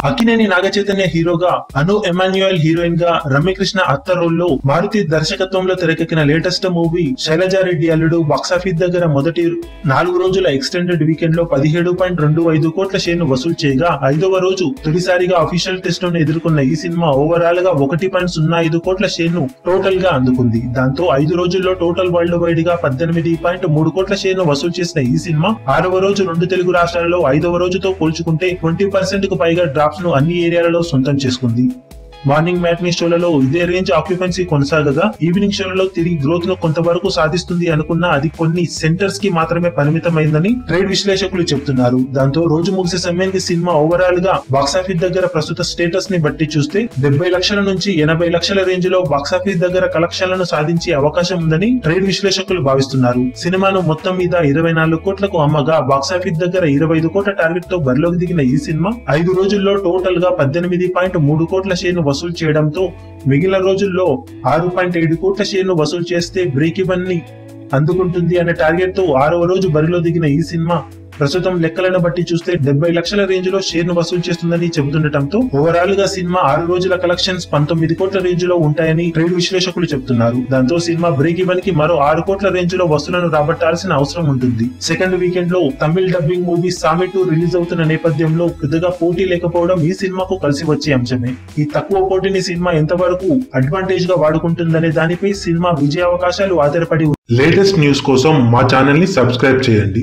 అక్కినేని నాగచైతన్య హీరోగా అను ఎమాన్యుయల్ హీరోయిన్గా రమ్యకృష్ణ అత్త రోల్లో మారుతి దర్శకత్వంలో తెరకెక్కిన లేటెస్ట్ మూవీ శైలజారెడ్డి అల్లుడు బాక్సాఫీస్ దగ్గర మొదటి నాలుగు రోజుల ఎక్స్టెండెడ్ వీకెండ్లో పదిహేడు పాయింట్ రెండు ఐదు కోట్ల షేర్ను వసూలు చేయగా ఐదవ రోజు తొలిసారిగా అఫీషియల్ టెస్ట్ను ఎదుర్కొన్న ఈ సినిమా ఓవరాల్గా ఒకటి పాయింట్ సున్నా ఐదు కోట్ల షేర్ను టోటల్గా అందుకుంది. దాంతో ఐదు రోజుల్లో టోటల్ వరల్డ్ వైడ్గా పద్దెనిమిది పాయింట్ మూడు కోట్ల షేర్ను వసూలు చేసిన ఈ సినిమా ఆరవ రోజు రెండు తెలుగు రాష్ట్రాల్లో ఐదవ రోజుతో పోల్చుకుంటే ట్వంటీ పర్సెంట్కు పైగా డ్రాప్ ను అన్ని ఏరియాలలో సొంతం చేసుకుంది. మార్నింగ్ మ్యాట్నీ షోలలో ఇదే రేంజ్ ఆక్యుపెన్సీ కొనసాగగా ఈవినింగ్ షోలలో తిరిగి గ్రోత్ను కొంతవరకు సాధిస్తుంది అనుకున్న అది కొన్ని సెంటర్స్కి మాత్రమే పరిమితమైందని ట్రేడ్ విశ్లేషకులు చెబుతున్నారు దాంతో రోజు ముగిసే సమయానికి సినిమా ఓవరాల్గా బాక్సాఫీస్ దగ్గర ప్రస్తుత స్టేటస్ని బట్టి చూస్తే డెబ్బై లక్షల నుంచి ఎనభై లక్షల రేంజ్లో బాక్సాఫీస్ దగ్గర కలెక్షన్లను సాధించే అవకాశం ఉందని ట్రేడ్ విశ్లేషకులు భావిస్తున్నారు. సినిమాను మొత్తం మీద ఇరవై నాలుగు కోట్లకు అమ్మగా బాక్సాఫీస్ దగ్గర ఇరవై ఐదు కోట్ల టార్గెట్తో బరిలోకి దిగిన ఈ సినిమా ఐదు రోజుల్లో టోటల్గా పద్దెనిమిది పాయింట్ మూడు కోట్ల షేర్ను వసూలు చేయడంతో మిగిలిన రోజుల్లో ఆరు పాయింట్ ఏడు కోట్ల షేర్ను వసూలు చేస్తే బ్రేక్ ఇవన్నీ అందుకుంటుంది అనే టార్గెట్తో ఆరవ రోజు బరిలో దిగిన ఈ సినిమా ప్రస్తుతం లెక్కలను బట్టి చూస్తే డెబ్బై లక్షల రేంజ్లో షేర్ను వసూలు చేస్తుందని చెబుతుండటంతో ఓవరాల్గా సినిమా ఆరు రోజుల కలెక్షన్స్ పంతొమ్మిది కోట్ల రేంజ్లో ఉంటాయని ట్రేడ్ విశ్లేషకులు చెబుతున్నారు. దాంతో సినిమా బ్రేక్ ఇవన్కి మరో ఆరు కోట్ల రేంజ్లో వసూలను రాబట్టాల్సిన అవసరం ఉంటుంది. సెకండ్ వీకెండ్లో Tamil dubbing movie Saamy two release అవుతున్న నేపథ్యంలో పెద్దగా పోటీ లేకపోవడం ఈ సినిమాకు కలిసి వచ్చే అంశమే. ఈ తక్కువ పోటీని సినిమా ఎంతవరకు అడ్వాంటేజ్గా వాడుకుంటుందనే దానిపై సినిమా విజయ అవకాశాలు ఆధారపడి లేటెస్ట్ న్యూస్ కోసం మా ఛానల్ని సబ్స్క్రైబ్ చేయండి.